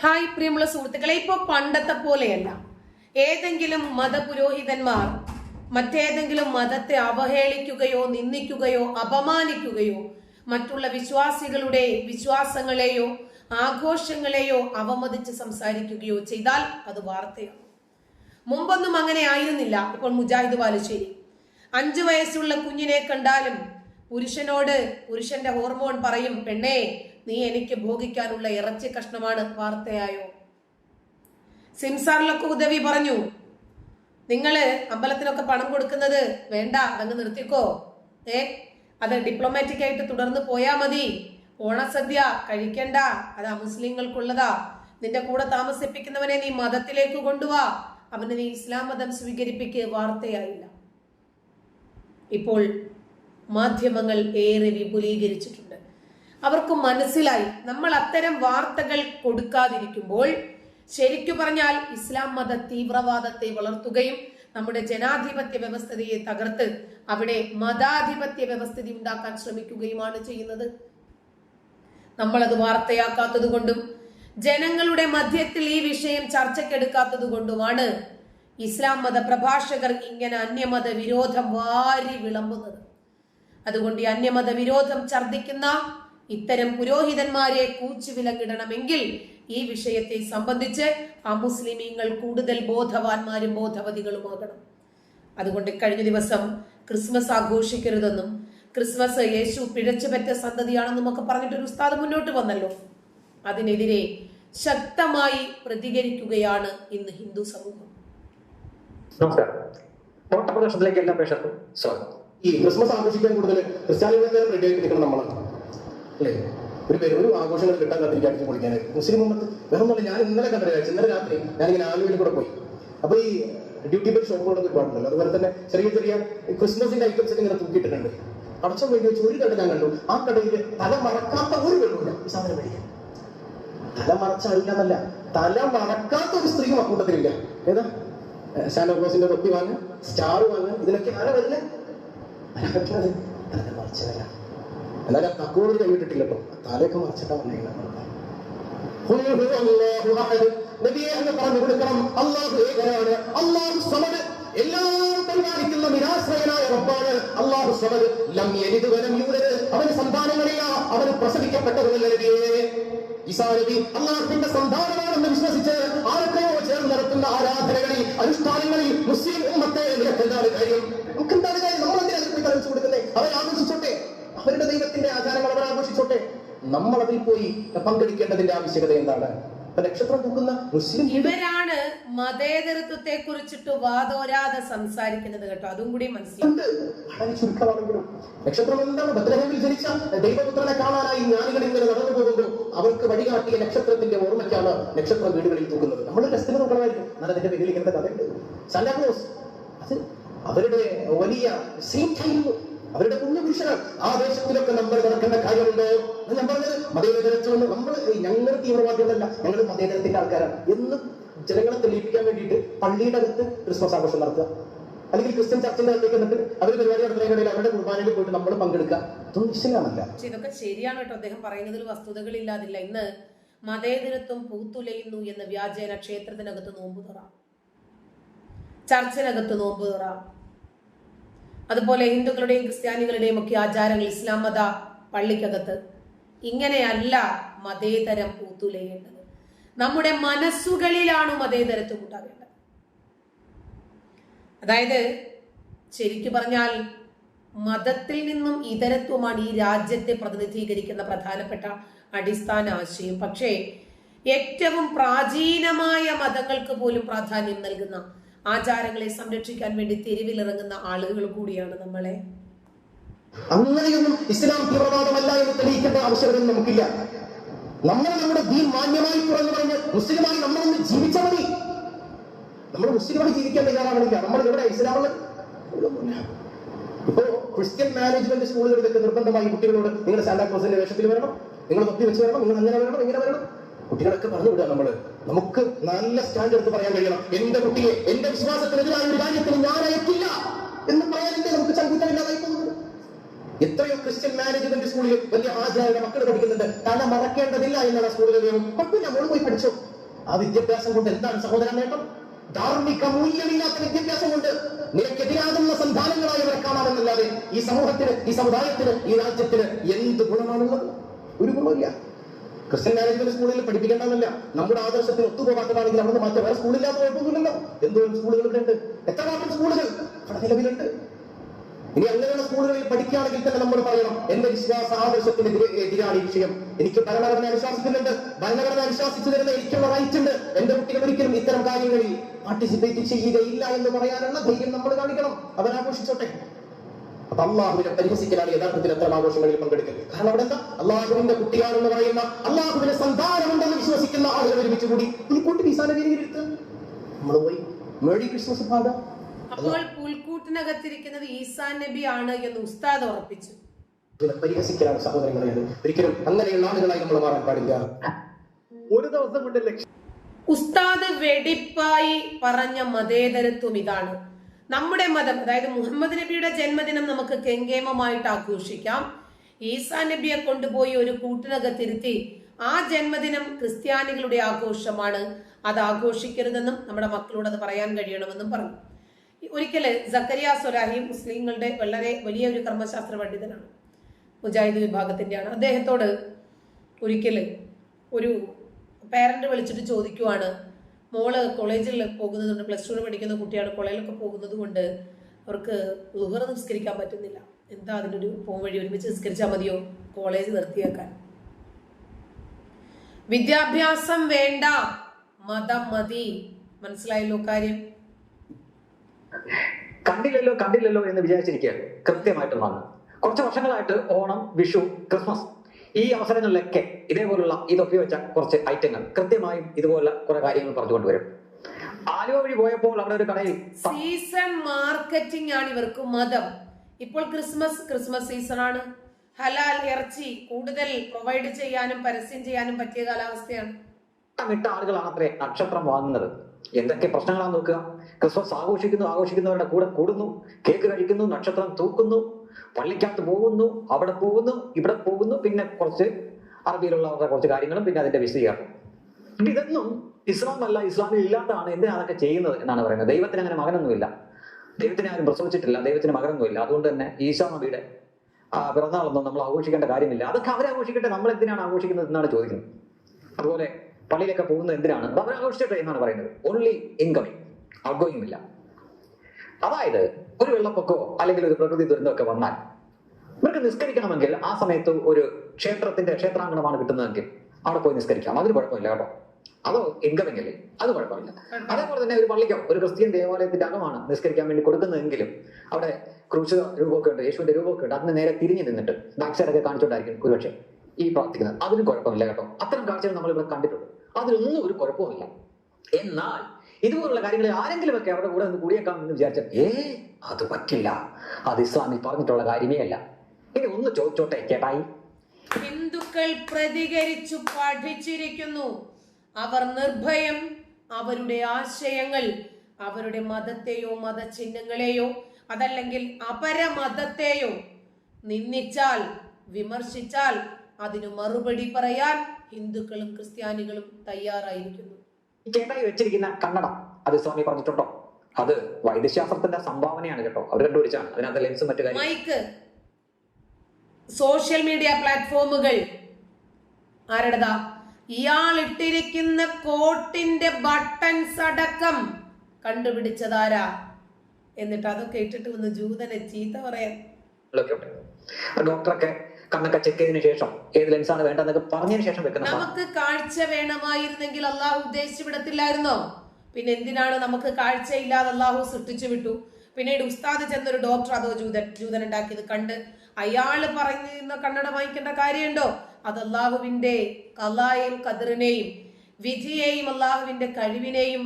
Hi പ്രിയമുള്ള സുഹൃത്തുക്കളെ ഇപ്പൊ പണ്ടത്തെ പോലെയല്ല. ഏതെങ്കിലും മതപുരോഹിതന്മാർ മറ്റേതെങ്കിലും മതത്തെ അവഹേളിക്കുകയോ നിന്ദിക്കുകയോ അപമാനിക്കുകയോ മറ്റുള്ള വിശ്വാസികളുടെ വിശ്വാസങ്ങളെയോ ആഘോഷങ്ങളെയോ അവമതിച്ച് സംസാരിക്കുകയോ ചെയ്താൽ അത് വാർത്തയാണ്. മുമ്പൊന്നും അങ്ങനെ ആയിരുന്നില്ല ഇപ്പോൾ മുജാഹിദ് ബാലുശ്ശേരി. അഞ്ചു വയസ്സുള്ള കുഞ്ഞിനെ കണ്ടാലും പുരുഷനോട് പുരുഷന്റെ ഹോർമോൺ പറയും പെണ്ണേ നീ എനിക്ക് ഭോഗിക്കാനുള്ള ഇറച്ചി കഷ്ണമാണ് വാർത്തയായോ? സിംസാറിലൊക്കെ ഉദവി പറഞ്ഞു നിങ്ങൾ അമ്പലത്തിനൊക്കെ പണം കൊടുക്കുന്നത് വേണ്ട അതങ്ങ് നിർത്തിക്കോ. ഏ അത് ഡിപ്ലോമാറ്റിക് ആയിട്ട് തുടർന്ന് പോയാ മതി. ഓണസദ്യ കഴിക്കണ്ട അത് അമുസ്ലിങ്ങൾക്കുള്ളതാ നിന്റെ കൂടെ താമസിപ്പിക്കുന്നവനെ നീ മതത്തിലേക്ക് കൊണ്ടുവാ. അവന് നീ ഇസ്ലാം മതം സ്വീകരിപ്പിക്ക് വാർത്തയായില്ല. ഇപ്പോൾ മാധ്യമങ്ങൾ ഏറെ വിപുലീകരിച്ചിട്ടുണ്ട്. അവർക്ക് മനസ്സിലായി. നമ്മൾ അത്തരം വാർത്തകൾ കൊടുക്കാതിരിക്കുമ്പോൾ ശരിക്കു പറഞ്ഞാൽ ഇസ്ലാം മത തീവ്രവാദത്തെ വളർത്തുകയും നമ്മുടെ ജനാധിപത്യ വ്യവസ്ഥതയെ തകർത്ത് അവിടെ മതാധിപത്യ വ്യവസ്ഥിതി ഉണ്ടാക്കാൻ ശ്രമിക്കുകയുമാണ് ചെയ്യുന്നത്. നമ്മളത് വാർത്തയാക്കാത്തത് കൊണ്ടും ജനങ്ങളുടെ മധ്യത്തിൽ ഈ വിഷയം ചർച്ചയ്ക്കെടുക്കാത്തത് കൊണ്ടുമാണ് ഇസ്ലാം മത പ്രഭാഷകർ ഇങ്ങനെ അന്യമത വിരോധം വാരി വിളമ്പുന്നത്. അതുകൊണ്ട് ഈ അന്യമത വിരോധം ഛർദിക്കുന്ന ഇത്തരം പുരോഹിതന്മാരെ കൂച്ചുവിലങ്ങിടണമെങ്കിൽ ഈ വിഷയത്തെ സംബന്ധിച്ച് ആ മുസ്ലിമീങ്ങൾ കൂടുതൽ ബോധവാന്മാരും ബോധവതികളുമാകണം. അതുകൊണ്ട് കഴിഞ്ഞ ദിവസം ക്രിസ്മസ് ആഘോഷിക്കരുതെന്നും ക്രിസ്മസ് യേശു പിഴച്ചുപറ്റ സന്തതിയാണെന്നും ഒക്കെ പറഞ്ഞിട്ട് ഒരു ഉസ്താദ് മുന്നോട്ട് വന്നല്ലോ. അതിനെതിരെ ശക്തമായി പ്രതികരിക്കുകയാണ് ഇന്ന് ഹിന്ദു സമൂഹം. നമസ്കാരം. എല്ലാ ഈ ക്രിസ്മസ് ആഘോഷിക്കാൻ കൂടുതൽ ക്രിസ്ത്യാനികളെ പ്രതികരിക്കണം നമ്മളാണ്. അല്ലേ? ഒരു പേര് ഒരു ആഘോഷങ്ങൾ കിട്ടാൻ കത്തിരിക്ക അടിച്ചു പൊളിക്കാൻ മുസ്ലിം ഉമ്മത്ത് വേറെ ഒന്നുമില്ല ഞാൻ ഇന്നലെ കണ്ടത് കാഴ്ച ഇന്നലെ രാത്രി ഞാനിങ്ങനെ ആലുവയിൽ കൂടെ പോയി. അപ്പൊ ഈ ഡ്യൂട്ടി ബൈ ഷോപ്പുകളൊക്കെ ഒരുപാടുണ്ടല്ലോ. അതുപോലെ തന്നെ ചെറിയ ചെറിയ ക്രിസ്മസിന്റെ ഐറ്റംസ് ഇങ്ങനെ തൂക്കിയിട്ടുണ്ട് അടച്ച വേണ്ടി വെച്ച് ഒരു കട ഞാൻ കണ്ടു. ആ കടയിൽ തല മറക്കാത്ത ഒരു വെള്ളമില്ല ഈ സാധനം മേടിക്കാൻ. തല മറച്ചല്ല തല മറക്കാത്ത ഒരു സ്ത്രീ അക്കൂട്ടത്തിലില്ല. ഏതാ? സാന്റോക്ലോസിന്റെ തൊപ്പി വാങ്ങുക സ്റ്റാർ വാങ്ങുക ഇതിനൊക്കെ ആരാ വരില്ല തല മറച്ചതല്ല എന്നാലും തക്കോട് കൈവിട്ടിട്ടില്ല കേട്ടോ തലയൊക്കെ മറച്ചിട്ടാ വന്നേക്കുന്നത് നബിയെ എന്ന് പറഞ്ഞു കൊടുക്കണം. അള്ളാഹു ഏകനാണ്. റബ്ബാണ് ലം വലം സന്താനങ്ങളില്ല. സന്താനമാണെന്ന് വിശ്വസിച്ച് ചേർന്ന് നടത്തുന്ന ആരാധനകളിൽ അനുഷ്ഠാനങ്ങളിൽ മുസ്ലിം ഉമ്മത്തെ നിനക്ക് എന്താണ് കാര്യം? നമുക്ക് എന്താണ് കാര്യം നമ്മൾ കൊടുക്കുന്നത് അവർ ആഘോഷിച്ചോട്ടെ അവരുടെ ദൈവത്തിന്റെ ആചാരങ്ങൾ അവർ ആഘോഷിച്ചോട്ടെ. നമ്മൾ അതിൽ പോയി പങ്കെടുക്കേണ്ടതിന്റെ ആവശ്യകത എന്താണ്? നക്ഷത്രം തൂക്കുന്ന മുസ്ലിം ഇവരാണ് മതേതരത്വത്തെ കുറിച്ചിട്ട് വാദോരാതെ സംസാരിക്കുന്നത് കേട്ടോ. അതും കൂടി മനസ്സിലാക്കും നക്ഷത്രം എന്താണ്? ബദ്രഹേമിൽ ജനിച്ച ദൈവപുത്രനെ കാണാനായി ജ്ഞാനികൾ ഇങ്ങനെ നടന്നു പോകുമ്പോൾ അവർക്ക് വഴികാട്ടിയ നക്ഷത്രത്തിന്റെ ഓർമ്മയ്ക്കാണ് നക്ഷത്രം വീടുകളിൽ തൂക്കുന്നത്. നമ്മൾ രസത്തിന് നോക്കണമായിരിക്കും. എന്നാൽ അതിന്റെ പിന്നിൽ ഇങ്ങനത്തെ കഥയുണ്ട്. സാന്റാക്ലോസ് അത് അവരുടെ വലിയ സീറ്റായിരുന്നു അവരുടെ കുഞ്ഞു പുരുഷനാണ് ആ ദേശത്തിലൊക്കെ നമ്മൾ നടക്കേണ്ട കാര്യമുണ്ടോ? ഞാൻ പറഞ്ഞത് മതേതരത്വം നമ്മൾ ഞങ്ങൾ തീവ്രവാദികളല്ല ഞങ്ങൾ മതേതരത്തിന്റെ ആൾക്കാരാണ്. എന്ന് ജനങ്ങളെ തെളിയിപ്പിക്കാൻ വേണ്ടിയിട്ട് പള്ളിയുടെ അകത്ത് ക്രിസ്മസ് ആഘോഷം നടത്തുക. അല്ലെങ്കിൽ ക്രിസ്ത്യൻ ചർച്ചിന്റെ അകത്തേക്ക് എന്നിട്ട് അവർ പരിപാടി നടത്തുന്നതിനിടയിൽ അവരുടെ കുർബാനയിൽ പോയിട്ട് നമ്മൾ പങ്കെടുക്കുക. ശരിയാണല്ല പക്ഷെ ഇതൊക്കെ ശരിയാണ് കേട്ടോ. അദ്ദേഹം പറയുന്നതിൽ വസ്തുതകളില്ലാതില്ല ഇന്ന് മതേതരത്വം പൂത്തുലയുന്നു എന്ന വ്യാജേന ക്ഷേത്രത്തിനകത്ത് നോമ്പ് തുറ ചർച്ചിനകത്ത് നോമ്പ് തുറ അതുപോലെ ഹിന്ദുക്കളുടെയും ക്രിസ്ത്യാനികളുടെയും ഒക്കെ ആചാരങ്ങൾ ഇസ്ലാം മത പള്ളിക്കകത്ത് ഇങ്ങനെയല്ല മതേതരം പൂത്തുലയേണ്ടത് നമ്മുടെ മനസ്സുകളിലാണ് മതേതരത്വം ഉണ്ടാകേണ്ടത്. അതായത് ശരിക്കു പറഞ്ഞാൽ മതത്തിൽ നിന്നും ഇതരത്വമാണ് ഈ രാജ്യത്തെ പ്രതിനിധീകരിക്കുന്ന പ്രധാനപ്പെട്ട അടിസ്ഥാന ആശയം. പക്ഷേ ഏറ്റവും പ്രാചീനമായ മതങ്ങൾക്ക് പോലും പ്രാധാന്യം നൽകുന്ന ആചാരങ്ങളെ സംരക്ഷിക്കാൻ വേണ്ടി തെരുവിലിറങ്ങുന്ന ആളുകൾ കൂടിയാണ് നമ്മളെ. അങ്ങനെയൊന്നും ഇസ്ലാം തീവ്രവാദമല്ല എന്ന് തെളിയിക്കേണ്ട ആവശ്യകത നമുക്കില്ല. നമ്മൾ നമ്മുടെ ദീൻ മാന്യമായി തുറന്നു പറഞ്ഞ് മുസ്ലിമായി നമ്മളൊന്ന് ജീവിച്ചാൽ മതി. നമ്മൾ മുസ്ലിമായി ജീവിക്കാൻ തയ്യാറാവണില്ല. നമ്മൾ ഇവിടെ ഇസ്ലാമുള്ള ഇപ്പോ ക്രിസ്ത്യൻ മാനേജ്മെന്റ് സ്കൂളുകളിലൊക്കെ നിർബന്ധമായി കുട്ടികളോട് നിങ്ങൾ സാന്റാക്ലോസിന്റെ വേഷത്തിൽ വരണം നിങ്ങൾ തൊപ്പി വെച്ച് വരണം നിങ്ങൾ അങ്ങനെ വരണം ഇങ്ങനെ വരണം. കുട്ടികളൊക്കെ പറഞ്ഞു വിടുക നമ്മൾ. നമുക്ക് നല്ല സ്റ്റാൻഡ് എടുത്ത് പറയാൻ കഴിയണം. എന്റെ കുട്ടിയെ എന്റെ വിശ്വാസത്തിനെതിരായ ഒരു കാര്യത്തിൽ ഞാൻ അയക്കില്ല എന്ന് പറയാനല്ലേ നമുക്ക് ചങ്കുറ്റമില്ലാതായി പോകുന്നത്? എത്രയോ ക്രിസ്ത്യൻ മാനേജ്മെന്റ് സ്കൂളിൽ വലിയ ആചാര്യ മക്കൾ പഠിക്കുന്നുണ്ട്. തല മറക്കേണ്ടതില്ല എന്നാണ് സ്കൂളിലെ നിയമം. കുഴപ്പമില്ല മോൾ പോയി പഠിച്ചു. ആ വിദ്യാഭ്യാസം കൊണ്ട് എന്താണ് സഹോദരൻ നേട്ടം? ധാർമ്മിക മൂല്യമില്ലാത്ത വിദ്യാഭ്യാസം കൊണ്ട് നിനക്കെതിരാകുന്ന സന്താനങ്ങളായി അവരെ കാണാമെന്നല്ലാതെ ഈ സമൂഹത്തിന് ഈ സമുദായത്തിന് ഈ രാജ്യത്തിന് എന്ത് ഗുണമാണുള്ളത്? ഒരു ഗുണമില്ല ക്രിസ്ത്യൻ മാനേജ്മെന്റ് സ്കൂളിൽ പഠിപ്പിക്കേണ്ടതല്ല. നമ്മുടെ ആദർശത്തിന് ഒത്തുപോകാത്തതാണെങ്കിൽ അവിടെ മാറ്റം വേറെ സ്കൂളില്ലാത്ത കുഴപ്പമൊന്നുമില്ലല്ലോ. എന്തോരം സ്കൂളുകളൊക്കെ ഉണ്ട് എത്ര മാത്രം സ്കൂളുകൾ? അവിടെ നിലവിലുണ്ട്. ഇനി അങ്ങനെയുള്ള സ്കൂളുകളിൽ പഠിക്കുകയാണെങ്കിൽ തന്നെ നമ്മൾ പറയണം എന്റെ വിശ്വാസ ആദർശത്തിന് എതിരെ- എതിരാണ് ഈ വിഷയം. എനിക്ക് ഭരണഘടന അനുശാസിക്കുന്നുണ്ട് ഭരണഘടന അനുശാസിച്ചു തരുന്ന എനിക്കുള്ള റൈറ്റ് ഉണ്ട്. എന്റെ കുട്ടികൾ ഒരിക്കലും ഇത്തരം കാര്യങ്ങളിൽ പാർട്ടിസിപ്പേറ്റ് ചെയ്യുകയില്ല എന്ന് പറയാനുള്ള ധൈര്യം നമ്മൾ കാണിക്കണം. അവൻ ആഘോഷിച്ചോട്ടെ അപ്പൊ അള്ളാഹുവിനെ പരിഹസിക്കലാണ് യഥാർത്ഥത്തിൽ അത്തരം ആഘോഷങ്ങളിൽ പങ്കെടുക്കുന്നത് കാരണം അവിടെ എന്താ? അള്ളാഹുവിന്റെ കുട്ടിയാണെന്ന് പറയുന്ന അള്ളാഹുവിന്റെ സന്താനമുണ്ടെന്ന് വിശ്വസിക്കുന്ന ആളുകൾ ഒരുമിച്ച് കൂടി. പുൽക്കൂട്ടി വീസാന വീരിട്ട് നമ്മൾ പോയി. മേടി ക്രിസ്മസ് പാത അപ്പോൾ പുൽക്കൂട്ടിനകത്തിരിക്കുന്നത് ഈസാൻ നബി ആണ് എന്ന് ഉസ്താദ് ഉറപ്പിച്ചു. പരിഹസിക്കലാണ് സഹോദരങ്ങളെ. ഒരിക്കലും അങ്ങനെയുള്ള ആളുകളായി നമ്മൾ മാറാൻ പാടില്ല. ഒരു ദിവസം കൊണ്ട് ലക്ഷ്യം ഉസ്താദ് വെടിപ്പായി പറഞ്ഞ മതേതരത്വം ഇതാണ്. നമ്മുടെ മതം അതായത് മുഹമ്മദ് നബിയുടെ ജന്മദിനം നമുക്ക് കെങ്കേമമായിട്ട് ആഘോഷിക്കാം. ഈസാ നബിയെ കൊണ്ടുപോയി ഒരു കൂട്ടിനകത്തിരുത്തി ആ ജന്മദിനം ക്രിസ്ത്യാനികളുടെ ആഘോഷമാണ്. അത് ആഘോഷിക്കരുതെന്നും നമ്മുടെ മക്കളോട് അത് പറയാൻ കഴിയണമെന്നും പറഞ്ഞു. ഒരിക്കൽ സക്കരിയ സൊലാഹി മുസ്ലിങ്ങളുടെ വളരെ വലിയ ഒരു കർമ്മശാസ്ത്ര പണ്ഡിതനാണ് മുജാഹിദ് വിഭാഗത്തിന്റെയാണ്. അദ്ദേഹത്തോട് ഒരിക്കൽ ഒരു പേരന്റ് വിളിച്ചിട്ട് ചോദിക്കുവാണ് മോൾ കോളേജിൽ പോകുന്നതുകൊണ്ട് പ്ലസ് ടുവിന് പഠിക്കുന്ന കുട്ടിയാണ് കോളേജിലൊക്കെ പോകുന്നത് കൊണ്ട് അവർക്ക് ലുഹറ നിസ്കരിക്കാൻ പറ്റുന്നില്ല. എന്താ അതിനൊരു പോം വഴി? ഒരുമിച്ച് നിസ്കരിച്ചാൽ മതിയോ? കോളേജ് നിർത്തിയേക്കാൻ. വിദ്യാഭ്യാസം വേണ്ട. മതം മതി. മനസ്സിലായല്ലോ കാര്യം? കണ്ടില്ലല്ലോ കണ്ടില്ലല്ലോ എന്ന് വിചാരിച്ചിരിക്കുകയാണ്. കൃത്യമായിട്ട് വന്നു കുറച്ച് വർഷങ്ങളായിട്ട് ഓണം വിഷു ക്രിസ്മസ് ഈ അവസരങ്ങളിലൊക്കെ ഇതേപോലുള്ള ഇതൊക്കെ വെച്ച കുറച്ച് ഐറ്റങ്ങൾ കൃത്യമായും ഇതുപോലെ കുറെ കാര്യങ്ങൾ പറഞ്ഞുകൊണ്ട് വരും. ആലുവ വഴി പോയപ്പോൾ അവിടെ ഒരു കടയിൽ സീസൺ മാർക്കറ്റിംഗ് ആണ് ഇവർക്ക് മതം. ഇപ്പോൾ ക്രിസ്മസ് ക്രിസ്മസ് സീസൺ ആണ്. ഹലാൽ ഇറച്ചി കൂടുതൽ പ്രൊവൈഡ് ചെയ്യാനും പരസ്യം ചെയ്യാനും പറ്റിയ കാലാവസ്ഥയാണ്. ഇട്ട ആളുകളാണ് അത്രേ നക്ഷത്രം വാങ്ങുന്നത്. എന്തൊക്കെ പ്രശ്നങ്ങളാണ് നോക്കുക? ക്രിസ്മസ് ആഘോഷിക്കുന്നു ആഘോഷിക്കുന്നവരുടെ കൂടെ കൂടുന്നു കേക്ക് കഴിക്കുന്നു നക്ഷത്രം തൂക്കുന്നു പള്ളിക്കകത്ത് പോകുന്നു അവിടെ പോകുന്നു ഇവിടെ പോകുന്നു പിന്നെ കുറച്ച് അറബിയിലുള്ള കുറച്ച് കാര്യങ്ങളും പിന്നെ അതിന്റെ വിശദീകരണം. ഇതൊന്നും ഇസ്ലാം അല്ല ഇസ്ലാമിൽ ഇല്ലാത്തതാണ് എന്തിനാണ് അതൊക്കെ ചെയ്യുന്നത് എന്നാണ് പറയുന്നത്. ദൈവത്തിന് അങ്ങനെ മകനൊന്നുമില്ല. ദൈവത്തിനെ ആരും പ്രസവിച്ചിട്ടില്ല ദൈവത്തിന് മകനൊന്നുമില്ല. അതുകൊണ്ട് തന്നെ ഈശോ നബിയുടെ ആ, പിറന്നാളൊന്നും നമ്മൾ ആഘോഷിക്കേണ്ട കാര്യമില്ല. അതൊക്കെ അവരെ ആഘോഷിക്കട്ടെ നമ്മൾ എന്തിനാണ് ആഘോഷിക്കുന്നത് എന്നാണ് ചോദിക്കുന്നത്. അതുപോലെ പള്ളിയിലൊക്കെ പോകുന്നത് എന്തിനാണ്? അവരെ ആഘോഷിച്ചട്ടെ എന്നാണ് പറയുന്നത്. ഓൺലി ഇൻകമിങ് ഔട്ട് ഗോയിങ് ഇല്ല അതായത് ഒരു വെള്ളപ്പൊക്കമോ അല്ലെങ്കിൽ ഒരു പ്രകൃതി ദുരന്തമൊക്കെ വന്നാൽ ഇവർക്ക് നിസ്കരിക്കണമെങ്കിൽ ആ സമയത്ത് ഒരു ക്ഷേത്രത്തിന്റെ ക്ഷേത്രാങ്കണമാണ് കിട്ടുന്നതെങ്കിൽ അവിടെ പോയി നിസ്കരിക്കാം. അതിന് കുഴപ്പമില്ല കേട്ടോ. അതോ ഇൻകമിങ് അല്ലേ അത് കുഴപ്പമില്ല. അതേപോലെ തന്നെ ഒരു പള്ളിക്കോ ഒരു ക്രിസ്ത്യൻ ദേവാലയത്തിന്റെ അകമാണ് നിസ്കരിക്കാൻ വേണ്ടി കൊടുക്കുന്നതെങ്കിലും അവിടെ ക്രൂശ രൂപമൊക്കെ ഉണ്ട് യേശുവിന്റെ രൂപമൊക്കെ ഉണ്ട് അതിന് നേരെ തിരിഞ്ഞു നിന്നിട്ട് ദാക്ഷരൊക്കെ കാണിച്ചുകൊണ്ടായിരിക്കും ഒരുപക്ഷെ ഈ പ്രാർത്ഥിക്കുന്നത്. അതിനും കുഴപ്പമില്ല കേട്ടോ. അത്തരം കാഴ്ചകൾ നമ്മൾ ഇവിടെ കണ്ടിട്ടുണ്ട്. അതിലൊന്നും ഒരു കുഴപ്പമില്ല എന്നാൽ ഇതുപോലുള്ള കാര്യങ്ങളിൽ ആരെങ്കിലുമൊക്കെ അവരുടെ കൂടെ നിന്ന് കൂടിയേക്കാം എന്ന് വിചാരിച്ച ഏ അത് പറ്റില്ല. അത് ഇസ്ലാമിൽ പറഞ്ഞിട്ടുള്ള കാര്യമേ അല്ല. ഇനി ഒന്ന് ചോദിച്ചോട്ടെ കേട്ടായി. ഹിന്ദുക്കൾ പ്രതികരിച്ചു പഠിച്ചിരിക്കുന്നു. അവർ നിർഭയം. അവരുടെ ആശയങ്ങൾ അവരുടെ മതത്തെയോ മതചിഹ്നങ്ങളെയോ അതല്ലെങ്കിൽ അപരമതത്തെയോ നിന്ദിച്ചാൽ വിമർശിച്ചാൽ അതിനു മറുപടി പറയാൻ ഹിന്ദുക്കളും ക്രിസ്ത്യാനികളും തയ്യാറായിരിക്കുന്നു. ഈ ചേട്ടായി വെച്ചിരിക്കുന്ന കണ്ണട. അത് സ്വാമി പറഞ്ഞിട്ടുണ്ടോ? അത് വൈദ്യശാസ്ത്രത്തിന്റെ സംഭാവനയാണ് കേട്ടോ. അവർ കണ്ടുപിടിച്ചാണ് അതിനകത്ത് ലെൻസും മറ്റു കാര്യം മൈക്ക് സോഷ്യൽ മീഡിയ പ്ലാറ്റ്ഫോമുകൾ ആരുടേതാ? ഇയാൾ ഇട്ടിരിക്കുന്ന കോട്ടിന്റെ ബട്ടൺസ് അടക്കം കണ്ടുപിടിച്ചതാരാ? എന്നിട്ട് അതൊക്കെ ഇട്ടിട്ട് വന്ന് ജൂതനെ ചീത്ത പറയാൻ. ഡോക്ടറൊക്കെ കണ്ണൊക്കെ ചെക്ക് ചെയ്തതിനു ശേഷം ഏത് ലെൻസാണ് വേണ്ടതെന്നൊക്കെ പറഞ്ഞതിന് ശേഷം വെക്കുന്ന സാധനം. നമുക്ക് കാഴ്ച വേണമായിരുന്നെങ്കിൽ അള്ളാഹു ഉദ്ദേശിച്ചു വിടത്തില്ലായിരുന്നോ? പിന്നെ എന്തിനാണ് നമുക്ക് കാഴ്ചയില്ലാതെ അള്ളാഹു സൃഷ്ടിച്ചു വിട്ടു? പിന്നീട് ഉസ്താദ് ചെന്നൊരു ഡോക്ടർ അതോ ജൂതൻ ജൂതൻ ഉണ്ടാക്കിയത് കണ്ട് അയാൾ പറയുന്ന കണ്ണട വാങ്ങിക്കേണ്ട കാര്യമുണ്ടോ? അത് അള്ളാഹുവിന്റെ കലായും കതിറിനെയും വിധിയെയും അള്ളാഹുവിന്റെ കഴിവിനെയും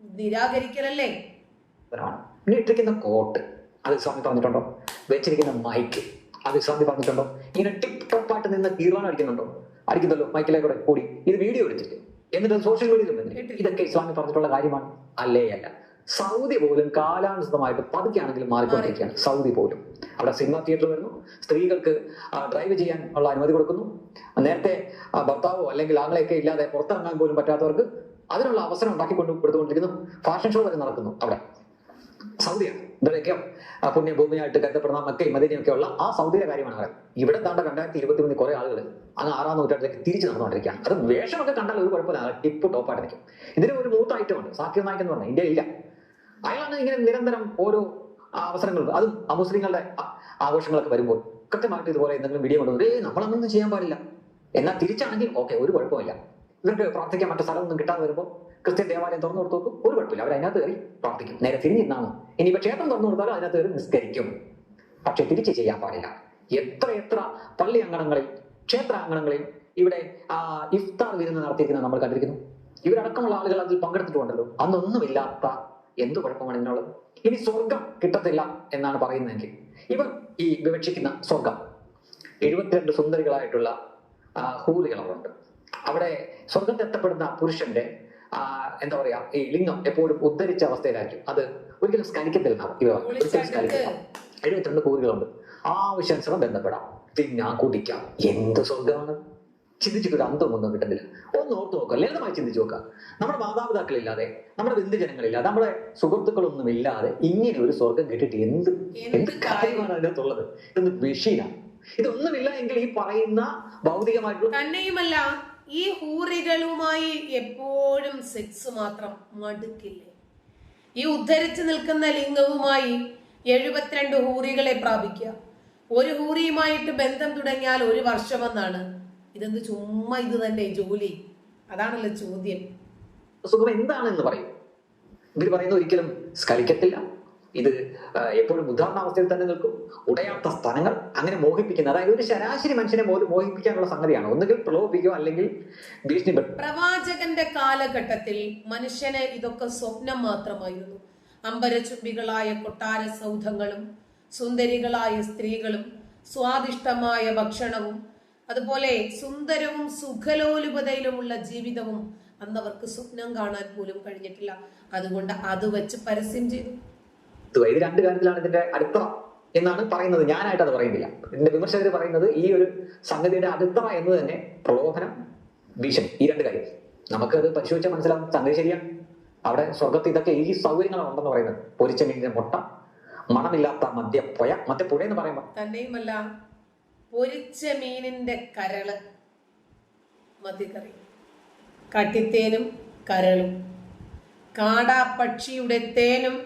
നിരാകരിക്കലല്ലേ? ഇട്ടിരിക്കുന്ന കോട്ട് അത് സ്വാമി പറഞ്ഞിട്ടുണ്ടോ? വെച്ചിരിക്കുന്ന മൈക്ക് അത് സ്വാമി പറഞ്ഞിട്ടുണ്ടോ? ഇങ്ങനെ ടിക് ആയിട്ട് നിന്ന് കീറാൻ അടിക്കുന്നുണ്ടോ? അടിക്കുന്നല്ലോ മൈക്കിലെ കൂടെ കൂടി. ഇത് വീഡിയോ എടുത്തിട്ട്. എന്നിട്ട് സോഷ്യൽ മീഡിയയിൽ. ഇതൊക്കെ ഇസ്ലാമി പറഞ്ഞിട്ടുള്ള കാര്യമാണ്. അല്ലേ അല്ല. സൗദി പോലും കാലാനുസൃതമായിട്ട് പതുക്കെയാണെങ്കിലും മാറിക്കൊണ്ടിരിക്കുകയാണ്. സൗദി പോലും. അവിടെ സിനിമ തിയേറ്റർ വരുന്നു. സ്ത്രീകൾക്ക് ഡ്രൈവ് ചെയ്യാൻ ഉള്ള അനുമതി കൊടുക്കുന്നു. നേരത്തെ ഭർത്താവോ അല്ലെങ്കിൽ ആങ്ങളെയൊക്കെ ഇല്ലാതെ പുറത്തിറങ്ങാൻ പോലും പറ്റാത്തവർക്ക് അതിനുള്ള അവസരം ഉണ്ടാക്കിക്കൊണ്ട് കൊടുത്തുകൊണ്ടിരിക്കുന്നു ഫാഷൻ ഷോ വരെ നടക്കുന്നു അവിടെ. സൗദിയാണ്. ആ, പുണ്യഭൂമിയായിട്ട് കരുതപ്പെടുന്ന മക്കയും മദീനയൊക്കെ ഉള്ള ആ സൗദിയുടെ കാര്യമാണ് പറയുന്നത്. ഇവിടെ താണ്ട രണ്ടായിരത്തി ഇരുപത്തി മൂന്നിൽ കുറെ ആളുകൾ അങ്ങ് ആറാം നൂറ്റാണ്ടിലേക്ക് തിരിച്ചു നടന്നുകൊണ്ടിരിക്കുകയാണ്. അത് വേഷമൊക്കെ കണ്ടാൽ ഒരു കുഴപ്പമില്ല. ടിപ്പ് ടോപ്പായിട്ട് നിൽക്കും. ഇതിന് ഒരു മൂത്ത ഐറ്റം ഉണ്ട്. സാക്കിർ നായിക് എന്ന് പറഞ്ഞാൽ ഇന്ത്യയിൽ ഇല്ല. അയാളാണ് ഇങ്ങനെ നിരന്തരം ഓരോ അവസരങ്ങൾ അതും അമുസ്ലിങ്ങളുടെ ആഘോഷങ്ങളൊക്കെ വരുമ്പോൾ കൃത്യമായിട്ട് ഇതുപോലെ എന്തെങ്കിലും വീഡിയോ കൊണ്ടുവരും ഏ നമ്മളങ്ങനൊന്നും ചെയ്യാൻ പാടില്ല. എന്നാൽ തിരിച്ചാണെങ്കിൽ ഓക്കെ ഒരു കുഴപ്പമില്ല. ഇവർക്ക് പ്രാർത്ഥിക്കാൻ മറ്റു സ്ഥലമൊന്നും കിട്ടാതെ വരുമ്പോൾ ക്രിസ്ത്യൻ ദേവാലയം തുറന്നു കൊടുത്തു നോക്കും ഒരു കുഴപ്പമില്ല. അവർ അതിനകത്ത് കയറി പ്രാർത്ഥിക്കും. നേരെ തിരിഞ്ഞിരുന്നാണ് ഇനിയിപ്പോ ക്ഷേത്രം തുറന്നു കൊടുത്താലും അതിനകത്ത് കയറി നിസ്കരിക്കും. പക്ഷെ തിരിച്ച് ചെയ്യാൻ പാടില്ല. എത്ര എത്ര പള്ളി അങ്കണങ്ങളിൽ ക്ഷേത്ര അങ്കണങ്ങളിൽ ഇവിടെ ഇഫ്താർ വിരുന്ന് നടത്തിയിരിക്കുന്നത് നമ്മൾ കണ്ടിരിക്കുന്നു. ഇവരടക്കമുള്ള ആളുകൾ അതിൽ പങ്കെടുത്തിട്ടുണ്ടല്ലോ. അന്നൊന്നുമില്ലാത്ത എന്ത് കുഴപ്പമാണ് ഇതിനുള്ളത്? ഇനി സ്വർഗം കിട്ടത്തില്ല എന്നാണ് പറയുന്നതെങ്കിൽ ഇവർ ഈ വിവക്ഷിക്കുന്ന സ്വർഗം എഴുപത്തിരണ്ട് സുന്ദരികളായിട്ടുള്ള ആ, ഹൂറികൾ അവിടെ സ്വർഗത്തെത്തപ്പെടുന്ന പുരുഷന്റെ എന്താ പറയാ ഈ ലിംഗം എപ്പോഴും ഉദ്ധരിച്ച അവസ്ഥയിലായിരിക്കും. അത് ഒരിക്കലും സ്കനിക്കത്തില്ല ഇവർ ഒരിക്കലും സ്കലിക്കില്ല എഴുപത്തിരണ്ട് കൂറുകളുണ്ട് ആവശ്യാനുസരണം ബന്ധപ്പെടാം. തിന്നാം കുടിക്കാം. എന്ത് സ്വർഗമാണ് ചിന്തിച്ചിട്ടൊരു അന്തമൊന്നും കിട്ടുന്നില്ല. ഒന്ന് ഓർത്ത് നോക്കുക. ലളിതമായി ചിന്തിച്ചു നോക്കുക. നമ്മുടെ മാതാപിതാക്കളില്ലാതെ നമ്മുടെ ബന്ധുജനങ്ങളില്ലാതെ നമ്മുടെ സുഹൃത്തുക്കളൊന്നും ഇല്ലാതെ ഇങ്ങനെ ഒരു സ്വർഗം കിട്ടിയിട്ട് എന്ത് എന്ത് എന്ത് കാര്യം? കാര്യമാണ് അതിനകത്തുള്ളത്? ഇതൊന്ന് മെഷീനാണ് ഇതൊന്നുമില്ല എങ്കിൽ ഈ പറയുന്ന ഭൗതികമായിട്ടുള്ള തന്നെയുമല്ല. ഈ ഹൂറികളുമായി എപ്പോഴും സെക്സ് മാത്രം മടുക്കില്ലേ? ഈ ഉദ്ധരിച്ചു നിൽക്കുന്ന ലിംഗവുമായി എഴുപത്തിരണ്ട് ഹൂറികളെ പ്രാപിക്കുക. ഒരു ഹൂറിയുമായിട്ട് ബന്ധം തുടങ്ങിയാൽ ഒരു വർഷമെന്നാണ് ഇതെന്ത് ചുമ്മാ ഇത് തന്നെ ജോലി. അതാണല്ലോ ചോദ്യം. സുഖം എന്താണെന്ന് പറയും. ഇവർ പറയുന്നത് ഒരിക്കലും സ്കലിക്കത്തില്ല. ഇത് എപ്പോഴും ഉദാഹരണാവസ്ഥയിൽ തന്നെ നിൽക്കും. ഉടയാത്ത സ്ഥലങ്ങൾ അങ്ങനെ മോഹിപ്പിക്കുന്ന അതായത് ഒരു ശരാശരി മനുഷ്യനെ പോലും മോഹിപ്പിക്കാനുള്ള സംഗതിയാണ്. ഒന്നുകിൽ പ്രലോഭിക്കുക അല്ലെങ്കിൽ ഭീഷണിപ്പെടുത്തുക പ്രവാചകന്റെ കാലഘട്ടത്തിൽ മനുഷ്യനെ ഇതൊക്കെ സ്വപ്നം മാത്രമായിരുന്നു. അമ്പരചുംബികളായ കൊട്ടാര സൗധങ്ങളും സുന്ദരികളായ സ്ത്രീകളും സ്വാദിഷ്ടമായ ഭക്ഷണവും അതുപോലെ സുന്ദരവും സുഖലോലുപതയിലുമുള്ള ജീവിതവും അന്നവർക്ക് സ്വപ്നം കാണാൻ പോലും കഴിഞ്ഞിട്ടില്ല. അതുകൊണ്ട് അത് വെച്ച് പരസ്യം ചെയ്തു. ഇത് ഇത് രണ്ട് കാര്യത്തിലാണ് ഇതിന്റെ അടിത്തറ എന്നാണ് പറയുന്നത്. ഞാനായിട്ട് അത് പറയുന്നില്ല. ഇതിന്റെ വിമർശകർ പറയുന്നത് ഈ ഒരു സംഗതിയുടെ അടിത്തറ എന്ന് തന്നെ പ്രലോഭനം ഭീഷണി. ഈ രണ്ട് കാര്യം. അത് പരിശോധിച്ചാൽ മനസ്സിലാവും സംഗതി ശരിയാണ് അവിടെ സ്വർഗത്ത് ഇതൊക്കെ ഈ സൗകര്യങ്ങളാണ് ഉണ്ടെന്ന് പറയുന്നത്. പൊരിച്ച മീനിന്റെ മുട്ട മണമില്ലാത്ത മദ്യപ്പുഴ മദ്യപ്പുഴ എന്ന് പറയുമ്പോൾ തന്നെയുമല്ല പൊരിച്ച മീനിന്റെ കരൾ മദ്യക്കറി. കട്ടിത്തേനും കരളും. കാടാപ്പക്ഷിയുടെ തേനും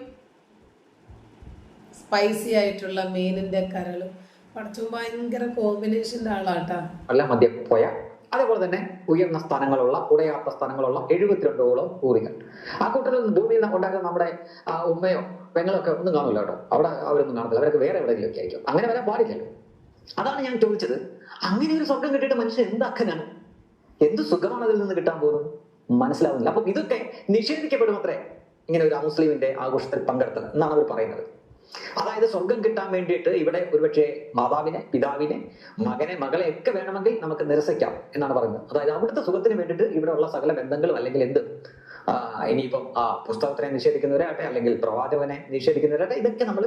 സ്പൈസി ആയിട്ടുള്ള മീനിന്റെ കരളും. പടച്ചും ഭയങ്കര കോമ്പിനേഷന്റെ ആളാട്ടാ. അല്ല മദ്യപ്പുഴ അതേപോലെ തന്നെ ഉയർന്ന സ്ഥാനങ്ങളുള്ള ഉടയാത്ത സ്ഥാനങ്ങളുള്ള എഴുപത്തിരണ്ടോളം ഊറികൾ ആ കൂട്ടത്തിൽ ഭൂമിയിൽ ഉണ്ടാക്കുന്ന നമ്മുടെ ഉമ്മയോ പെങ്ങളോ ഒക്കെ ഒന്നും കാണില്ല കേട്ടോ. അവിടെ അവരൊന്നും കാണത്തില്ല. അവരൊക്കെ വേറെ എവിടെയെങ്കിലും ഒക്കെ ആയിരിക്കും. അങ്ങനെ വരാൻ പാടില്ലല്ലോ. അതാണ് ഞാൻ ചോദിച്ചത്. അങ്ങനെ ഒരു സ്വർഗം കിട്ടിയിട്ട് മനുഷ്യൻ എന്താക്കാനാണ് എന്ത് സുഖമാണ് അതിൽ നിന്ന് കിട്ടാൻ പോകുന്നത്? മനസ്സിലാവുന്നില്ല. അപ്പൊ ഇതൊക്കെ നിഷേധിക്കപ്പെടും അത്രേ. ഇങ്ങനെ ഒരു മുസ്ലിമിന്റെ ആഘോഷത്തിൽ പങ്കെടുത്തത് എന്നാണ് അവർ പറയുന്നത്. അതായത് സ്വർഗം കിട്ടാൻ വേണ്ടിയിട്ട് ഇവിടെ ഒരുപക്ഷെ മാതാവിനെ പിതാവിനെ മകനെ മകളെ ഒക്കെ വേണമെങ്കിൽ നമുക്ക് നിരസിക്കാം എന്നാണ് പറയുന്നത്. അതായത് അവിടുത്തെ സുഖത്തിന് വേണ്ടിയിട്ട് ഇവിടെ ഉള്ള സകല ബന്ധങ്ങളും അല്ലെങ്കിൽ എന്ത്? ഇനിയിപ്പം ആ പുസ്തകത്തിനെ നിഷേധിക്കുന്നവരാകട്ടെ അല്ലെങ്കിൽ പ്രവാചകനെ നിഷേധിക്കുന്നവരാകട്ടെ ഇതൊക്കെ നമ്മൾ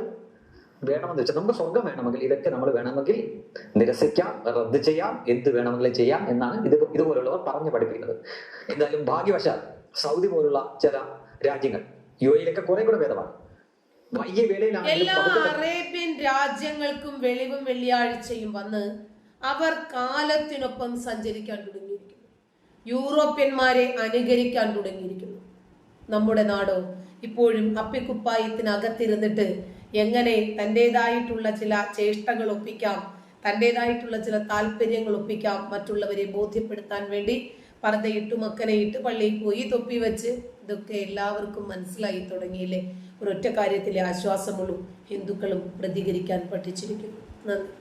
വേണമെന്ന് വെച്ചാൽ നമുക്ക് സ്വർഗം വേണമെങ്കിൽ ഇതൊക്കെ നമ്മൾ വേണമെങ്കിൽ നിരസിക്കാം റദ്ദ് ചെയ്യാം എന്ത് വേണമെങ്കിലും ചെയ്യാം എന്നാണ് ഇത് ഇതുപോലുള്ളവർ പറഞ്ഞു പഠിപ്പിക്കുന്നത്. എന്തായാലും ഭാഗ്യവശാൽ സൗദി പോലുള്ള ചില രാജ്യങ്ങൾ യു എയിലൊക്കെ കുറെ കൂടെ ഭേദമാണ്. എല്ലാ അറേബ്യൻ രാജ്യങ്ങൾക്കും വെളിവും വെള്ളിയാഴ്ചയും വന്ന് അവർ കാലത്തിനൊപ്പം സഞ്ചരിക്കാൻ തുടങ്ങിയിരിക്കുന്നു. യൂറോപ്യന്മാരെ അനുകരിക്കാൻ തുടങ്ങിയിരിക്കുന്നു. നമ്മുടെ നാടോ ഇപ്പോഴും അപ്പിക്കുപ്പായത്തിനകത്തിരുന്നിട്ട് എങ്ങനെ തന്റെതായിട്ടുള്ള ചില ചേഷ്ടകൾ ഒപ്പിക്കാം തന്റെതായിട്ടുള്ള ചില താല്പര്യങ്ങൾ ഒപ്പിക്കാം മറ്റുള്ളവരെ ബോധ്യപ്പെടുത്താൻ വേണ്ടി പർദ്ദയിട്ട് മക്കനെയിട്ട് പള്ളിയിൽ പോയി തൊപ്പി വെച്ച് ഇതൊക്കെ എല്ലാവർക്കും മനസ്സിലായി തുടങ്ങിയില്ലേ? ഒരൊറ്റ കാര്യത്തിലെ ആശ്വാസമുള്ളൂ ഹിന്ദുക്കളും പ്രതികരിക്കാൻ പഠിച്ചിരിക്കുന്നു. നന്ദി.